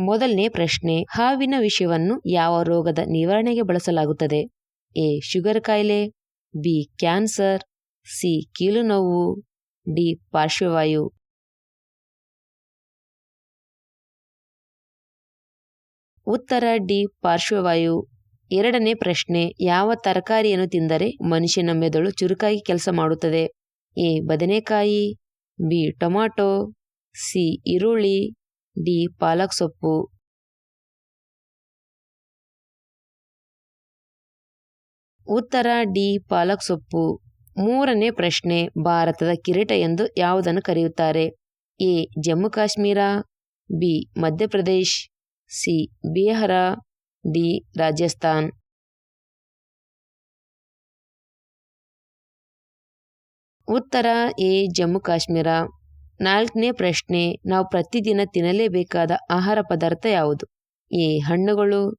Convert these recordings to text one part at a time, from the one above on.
ಮೊದಲನೇ ಪ್ರಶ್ನೆ, ಹಾವಿನ ವಿಷವನ್ನು ಯಾವ ರೋಗದ ನಿವಾರಣೆಗೆ ಬಳಸಲಾಗುತ್ತದೆ? ಎ, ಶುಗರ್ ಕಾಯಿಲೆ, ಬಿ, ಕ್ಯಾನ್ಸರ್, ಸಿ ಕೀಲು ನೋವು, ಡಿ, ಪಾರ್ಶ್ವವಾಯು. ಉತ್ತರ, ಡಿ, ಪಾರ್ಶ್ವವಾಯು. ಎರಡನೇ ಪ್ರಶ್ನೆ, ಯಾವ ತರಕಾರಿಯನ್ನು ತಿಂದರೆ ಮನುಷ್ಯನ ಮೆದುಳು ಚುರುಕಾಗಿ ಕೆಲಸ ಮಾಡುತ್ತದೆ? ಎ, ಬದನೆಕಾಯಿ, ಬಿ, ಟೊಮಾಟೊ, ಸಿ, ಈರುಳ್ಳಿ. ಡಿ ಪಾಲಕ್ ಸೊಪ್ಪು. ಉತ್ತರ ಡಿ ಪಾಲಕ್ ಸೊಪ್ಪು. ಮೂರನೇ ಪ್ರಶ್ನೆ, ಭಾರತದ ಕಿರೀಟ ಎಂದು ಯಾವುದನ್ನು ಕರೆಯುತ್ತಾರೆ? A, Jammu Kashmir, B, Madhya Pradesh, C, Bihar, D, Rajasthan. ಉತ್ತರ ಎ, ಜಮ್ಮು ಕಾಶ್ಮೀರ. ನಾಲ್ಕನೇ ಪ್ರಶ್ನೆ, ನಾವು ಪ್ರತಿದಿನ ತಿನ್ನಲೇಬೇಕಾದ ಆಹಾರ ಪದಾರ್ಥ ಯಾವುದು? ಎ, ಹಣ್ಣುಗಳು,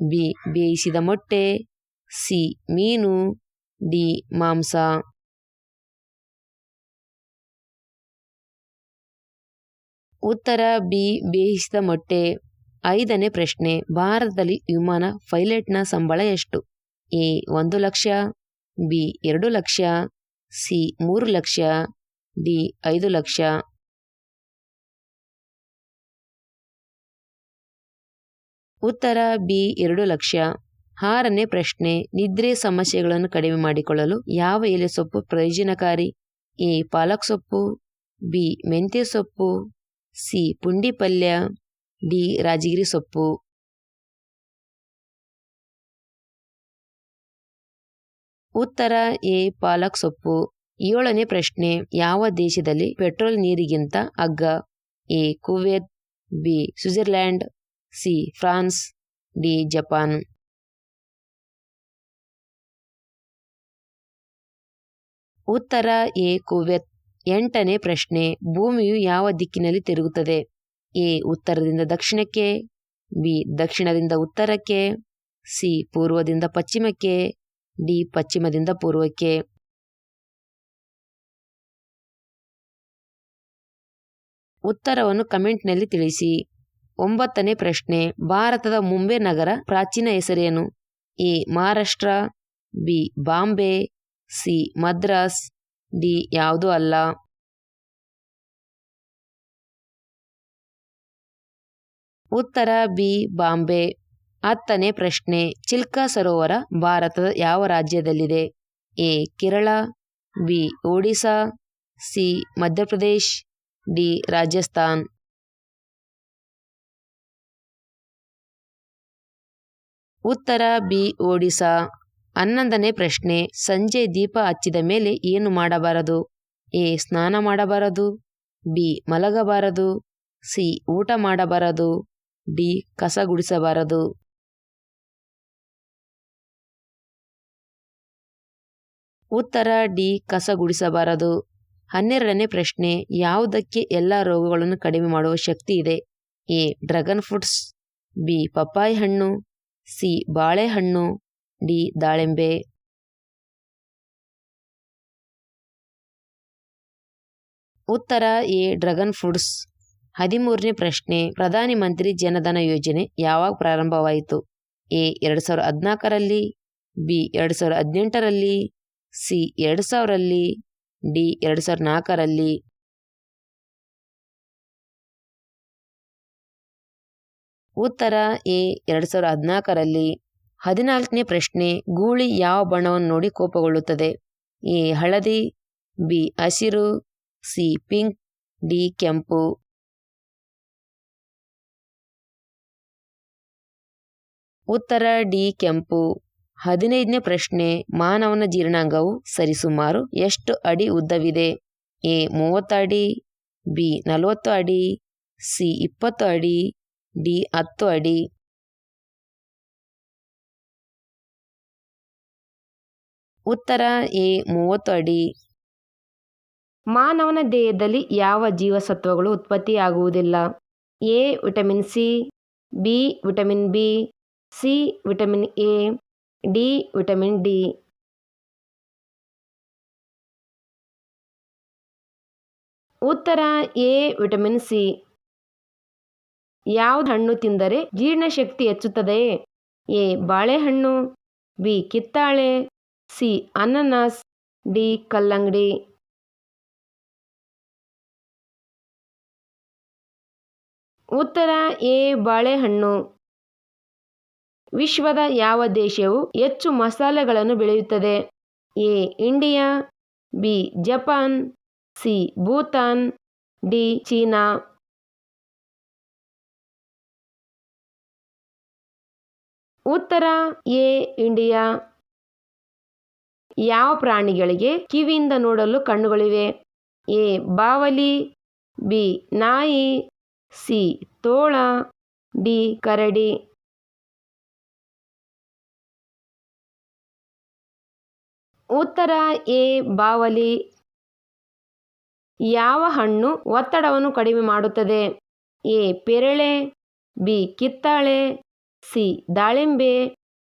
ಬಿ, ಬೇಯಿಸಿದ ಮೊಟ್ಟೆ, ಸಿ, ಮೀನು, ಡಿ, ಮಾಂಸ. ಉತ್ತರ, ಬಿ, ಬೇಯಿಸಿದ ಮೊಟ್ಟೆ. ಐದನೇ ಪ್ರಶ್ನೆ, ಭಾರತದಲ್ಲಿ ವಿಮಾನ ಪೈಲಟ್ನ ಸಂಬಳ ಎಷ್ಟು? ಎ, ಒಂದು ಲಕ್ಷ, ಬಿ, ಎರಡು ಲಕ್ಷ, ಸಿ, ಮೂರು ಲಕ್ಷ, ಡಿ, ಐದು ಲಕ್ಷ. ಉತ್ತರ ಬಿ ಎರಡು ಲಕ್ಷ. ಆರನೇ ಪ್ರಶ್ನೆ, ನಿದ್ರೆ ಸಮಸ್ಯೆಗಳನ್ನು ಕಡಿಮೆ ಮಾಡಿಕೊಳ್ಳಲು ಯಾವ ಎಲೆ ಸೊಪ್ಪು ಪ್ರಯೋಜನಕಾರಿ? ಎ, ಪಾಲಕ್ ಸೊಪ್ಪು, ಬಿ, ಮೆಂತ್ಯ ಸೊಪ್ಪು, ಸಿ, ಪುಂಡಿ ಪಲ್ಯ, ಡಿ, ರಾಜಗಿರಿ ಸೊಪ್ಪು. ಉತ್ತರ ಎ, ಪಾಲಕ್ ಸೊಪ್ಪು. ಏಳನೇ ಪ್ರಶ್ನೆ, ಯಾವ ದೇಶದಲ್ಲಿ ಪೆಟ್ರೋಲ್ ನೀರಿಗಿಂತ ಅಗ್ಗ A, Kuwait, B, Switzerland C, France, D, Japan. ಉತ್ತರ ಎ, ಕುವೆತ್. ಎಂಟನೇ ಪ್ರಶ್ನೆ, ಭೂಮಿಯು ಯಾವ ದಿಕ್ಕಿನಲ್ಲಿ ತಿರುಗುತ್ತದೆ? ಎ, ಉತ್ತರದಿಂದ ದಕ್ಷಿಣಕ್ಕೆ, ಬಿ, ದಕ್ಷಿಣದಿಂದ ಉತ್ತರಕ್ಕೆ, ಸಿ, ಪೂರ್ವದಿಂದ ಪಶ್ಚಿಮಕ್ಕೆ, ಡಿ, ಪಶ್ಚಿಮದಿಂದ ಪೂರ್ವಕ್ಕೆ. ಉತ್ತರವನ್ನು ಕಮೆಂಟ್ನಲ್ಲಿ ತಿಳಿಸಿ. ಒಂಬತ್ತನೇ ಪ್ರಶ್ನೆ, ಭಾರತದ ಮುಂಬೆ ನಗರ ಪ್ರಾಚೀನ ಹೆಸರೇನು? A, Maharashtra, B, Bombay, C, Madras, D, ಯಾವುದು ಅಲ್ಲ. ಉತ್ತರ, ಬಿ, ಬಾಂಬೆ. ಹತ್ತನೇ ಪ್ರಶ್ನೆ, ಚಿಲ್ಕಾ ಸರೋವರ ಭಾರತದ ಯಾವ ರಾಜ್ಯದಲ್ಲಿದೆ? A, Kerala, B, Odisha, C, Madhya Pradesh, D, Rajasthan. ಉತ್ತರ ಬಿ ಓಡಿಸಾ ಹನ್ನೊಂದನೇ ಪ್ರಶ್ನೆ, ಸಂಜೆ ದೀಪ ಹಚ್ಚಿದ ಮೇಲೆ ಏನು ಮಾಡಬಾರದು? ಎ, ಸ್ನಾನ ಮಾಡಬಾರದು. ಬಿ, ಮಲಗಬಾರದು. ಸಿ, ಊಟ ಮಾಡಬಾರದು. ಡಿ, ಕಸ ಗುಡಿಸಬಾರದು. ಉತ್ತರ ಡಿ, ಕಸ ಗುಡಿಸಬಾರದು. ಹನ್ನೆರಡನೇ ಪ್ರಶ್ನೆ, ಯಾವುದಕ್ಕೆ ಎಲ್ಲ ರೋಗಗಳನ್ನು ಕಡಿಮೆ ಮಾಡುವ ಶಕ್ತಿ ಇದೆ? A, dragon fruits. ಬಿ, ಪಪ್ಪಾಯಿ ಹಣ್ಣು. ಸಿ ಬಾಳೆಹಣ್ಣು, ಡಿ ದಾಳಿಂಬೆ. ಉತ್ತರ ಎ ಡ್ರಗನ್ ಫ್ರೂಟ್ಸ್. ಹದಿಮೂರನೇ ಪ್ರಶ್ನೆ, ಪ್ರಧಾನಿ ಮಂತ್ರಿ ಜನಧನ ಯೋಜನೆ ಯಾವಾಗ ಪ್ರಾರಂಭವಾಯಿತು? ಎ ಎರಡು ಸಾವಿರದ ಹದಿನಾಲ್ಕರಲ್ಲಿ, ಬಿ ಎರಡು ಸಾವಿರದ ಹದಿನೆಂಟರಲ್ಲಿ, ಸಿ ಎರಡು ಸಾವಿರಲ್ಲಿ ಡಿ ಎರಡು ಸಾವಿರದ ನಾಲ್ಕರಲ್ಲಿ. ಉತ್ತರ ಎ ಎರಡು ಸಾವಿರದ ಹದಿನಾಲ್ಕರಲ್ಲಿ ಹದಿನಾಲ್ಕನೇ ಪ್ರಶ್ನೆ ಗೂಳಿ ಯಾವ ಬಣ್ಣವನ್ನು ನೋಡಿ ಕೋಪಗೊಳ್ಳುತ್ತದೆ? ಎ ಹಳದಿ, ಬಿ ಹಸಿರು, ಸಿ ಪಿಂಕ್, ಡಿ ಕೆಂಪು. ಉತ್ತರ ಡಿ ಕೆಂಪು. ಹದಿನೈದನೇ ಪ್ರಶ್ನೆ ಮಾನವನ ಜೀರ್ಣಾಂಗವು ಸರಿಸುಮಾರು ಎಷ್ಟು ಅಡಿ ಉದ್ದವಿದೆ? ಎ ಮೂವತ್ತು ಅಡಿ, ಬಿ ನಲವತ್ತು ಅಡಿ, ಸಿ ಇಪ್ಪತ್ತು ಅಡಿ ಡಿ ಹತ್ತು ಅಡಿ. ಉತ್ತರ ಎ ಮೂವತ್ತು ಅಡಿ. ಮಾನವನ ದೇಹದಲ್ಲಿ ಯಾವ ಜೀವಸತ್ವಗಳು ಉತ್ಪತ್ತಿಯಾಗುವುದಿಲ್ಲ? A, vitamin C, B, vitamin B, C, vitamin A, D, vitamin D. ಉತ್ತರ ಎ, ವಿಟಮಿನ್ ಸಿ. ಯಾವ ಹಣ್ಣು ತಿಂದರೆ ಜೀರ್ಣಶಕ್ತಿ ಹೆಚ್ಚುತ್ತದೆ ಎ. ಬಾಳೆಹಣ್ಣು, ಬಿ. ಕಿತ್ತಾಳೆ, ಸಿ. ಅನನಾಸ್, ಡಿ. ಕಲ್ಲಂಗಡಿ. ಉತ್ತರ, ಎ. ಬಾಳೆಹಣ್ಣು. ವಿಶ್ವದ ಯಾವ ದೇಶವು ಹೆಚ್ಚು ಮಸಾಲೆಗಳನ್ನು ಬೆಳೆಯುತ್ತದೆ? A. India, B. Japan, C. Bhutan, D. China. ಉತ್ತರ, ಎ, ಇಂಡಿಯಾ. ಯಾವ ಪ್ರಾಣಿಗಳಿಗೆ ಕಿವಿಯಿಂದ ನೋಡಲು ಕಣ್ಣುಗಳಿವೆ? ಎ, ಬಾವಲಿ, ಬಿ, ನಾಯಿ, ಸಿ, ತೋಳ, ಡಿ, ಕರಡಿ. ಉತ್ತರ, ಎ, ಬಾವಲಿ. ಯಾವ ಹಣ್ಣು ಒತ್ತಡವನ್ನು ಕಡಿಮೆ ಮಾಡುತ್ತದೆ? ಎ, ಪೇರಳೆ, ಬಿ, ಕಿತ್ತಾಳೆ. ಸಿ. ದಾಳಿಂಬೆ,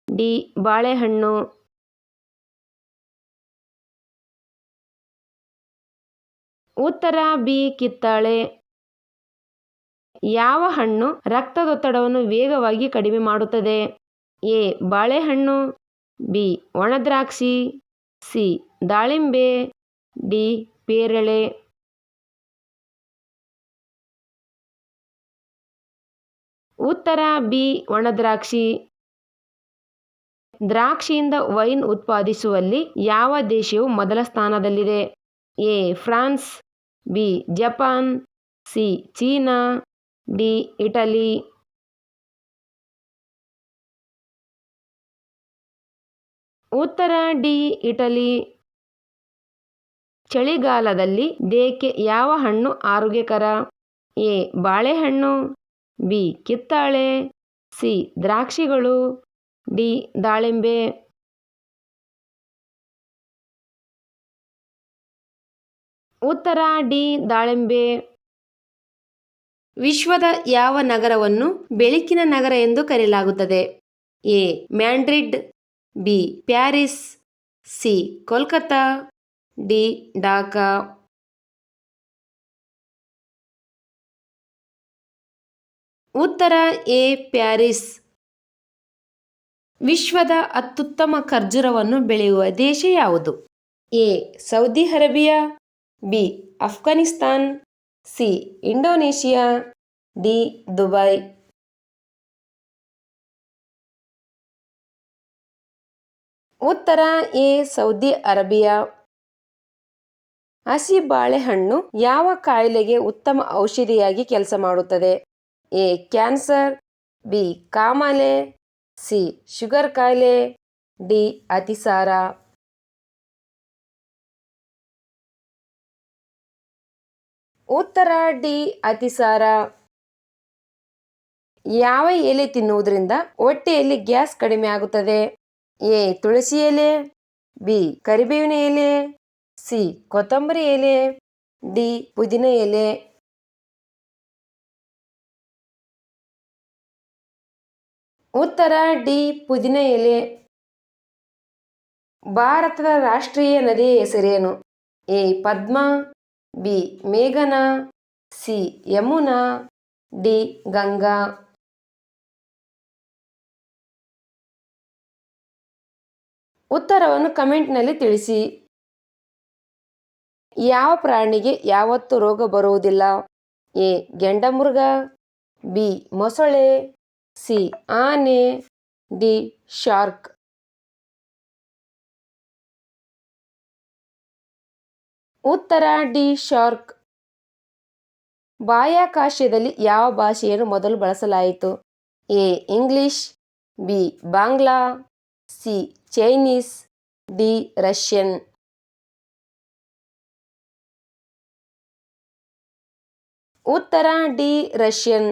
ಡಿ. ಬಾಳೆಹಣ್ಣು. ಉತ್ತರ ಬಿ. ಕಿತ್ತಾಳೆ. ಯಾವ ಹಣ್ಣು ರಕ್ತದೊತ್ತಡವನ್ನು ವೇಗವಾಗಿ ಕಡಿಮೆ ಮಾಡುತ್ತದೆ? ಎ. ಬಾಳೆಹಣ್ಣು. ಬಿ. ಒಣದ್ರಾಕ್ಷಿ. ಸಿ. ದಾಳಿಂಬೆ. ಡಿ. ಪೇರಳೆ. ಉತ್ತರ ಬಿ ಒಣದ್ರಾಕ್ಷಿ ದ್ರಾಕ್ಷಿಯಿಂದ ವೈನ್ ಉತ್ಪಾದಿಸುವಲ್ಲಿ ಯಾವ ದೇಶವು ಮೊದಲ ಸ್ಥಾನದಲ್ಲಿದೆ? A. France, B. Japan, C. China, D. Italy. ಉತ್ತರ ಡಿ. ಇಟಲಿ. ಚಳಿಗಾಲದಲ್ಲಿ ದೇಹಕ್ಕೆ ಯಾವ ಹಣ್ಣು ಆರೋಗ್ಯಕರ? ಎ. ಬಾಳೆಹಣ್ಣು. ಬಿ. ಕಿತ್ತಾಳೆ, ಸಿ. ದ್ರಾಕ್ಷಿಗಳು, ಡಿ. ದಾಳಿಂಬೆ. ಉತ್ತರ, ಡಿ. ದಾಳಿಂಬೆ. ವಿಶ್ವದ ಯಾವ ನಗರವನ್ನು ಬೆಳಕಿನ ನಗರ ಎಂದು ಕರೆಯಲಾಗುತ್ತದೆ? A. Madrid, B. Paris, C. Kolkata, D. Dhaka ಉತ್ತರ ಎ ಪ್ಯಾರಿಸ್. ವಿಶ್ವದ ಅತ್ಯುತ್ತಮ ಖರ್ಜೂರವನ್ನು ಬೆಳೆಯುವ ದೇಶ ಯಾವುದು? A. Saudi Arabia, B. Afghanistan, C. Indonesia, D. Dubai. ಉತ್ತರ ಎ. Saudi Arabia. ಹಸಿ ಬಾಳೆಹಣ್ಣು ಯಾವ ಕಾಯಿಲೆಗೆ ಉತ್ತಮ ಔಷಧಿಯಾಗಿ ಕೆಲಸ ಮಾಡುತ್ತದೆ? ಎ ಕ್ಯಾನ್ಸರ್, ಬಿ ಕಾಮಾಲೆ, ಸಿ ಶುಗರ್ ಕಾಯಿಲೆ, ಡಿ ಅತಿಸಾರ. ಉತ್ತರ, ಡಿ ಅತಿಸಾರ. ಯಾವ ಎಲೆ ತಿನ್ನುವುದರಿಂದ ಹೊಟ್ಟೆಯಲ್ಲಿ ಗ್ಯಾಸ್ ಕಡಿಮೆ ಆಗುತ್ತದೆ? ಎ ತುಳಸಿ ಎಲೆ, ಬಿ ಕರಿಬೇವಿನ ಎಲೆ, ಸಿ ಕೊತ್ತಂಬರಿ ಎಲೆ, ಡಿ ಪುದೀನ ಎಲೆ. ಉತ್ತರ ಡಿ. ಪುದಿನ ಎಲೆ ಭಾರತದ ರಾಷ್ಟ್ರೀಯ ನದಿಯ ಹೆಸರೇನು? ಎ. ಪದ್ಮ, ಬಿ. ಮೇಘನಾ, ಸಿ. ಯಮುನಾ, ಡಿ. ಗಂಗಾ. ಉತ್ತರವನ್ನು ಕಮೆಂಟ್ನಲ್ಲಿ ತಿಳಿಸಿ. ಯಾವ ಪ್ರಾಣಿಗೆ ಯಾವತ್ತು ರೋಗ ಬರುವುದಿಲ್ಲ? ಎ. ಗೆಂಡಮೃಗ, ಬಿ. ಮೊಸಳೆ ಸಿ. ಆನೆ ಡಿ. ಶಾರ್ಕ್. ಉತ್ತರ ಡಿ. ಶಾರ್ಕ್. ಬಾಹ್ಯಾಕಾಶದಲ್ಲಿ ಯಾವ ಭಾಷೆಯನ್ನು ಮೊದಲು ಬಳಸಲಾಯಿತು? A. English, B. Bangla, C. Chinese, D. Russian. ಉತ್ತರ ಡಿ. ರಷ್ಯನ್.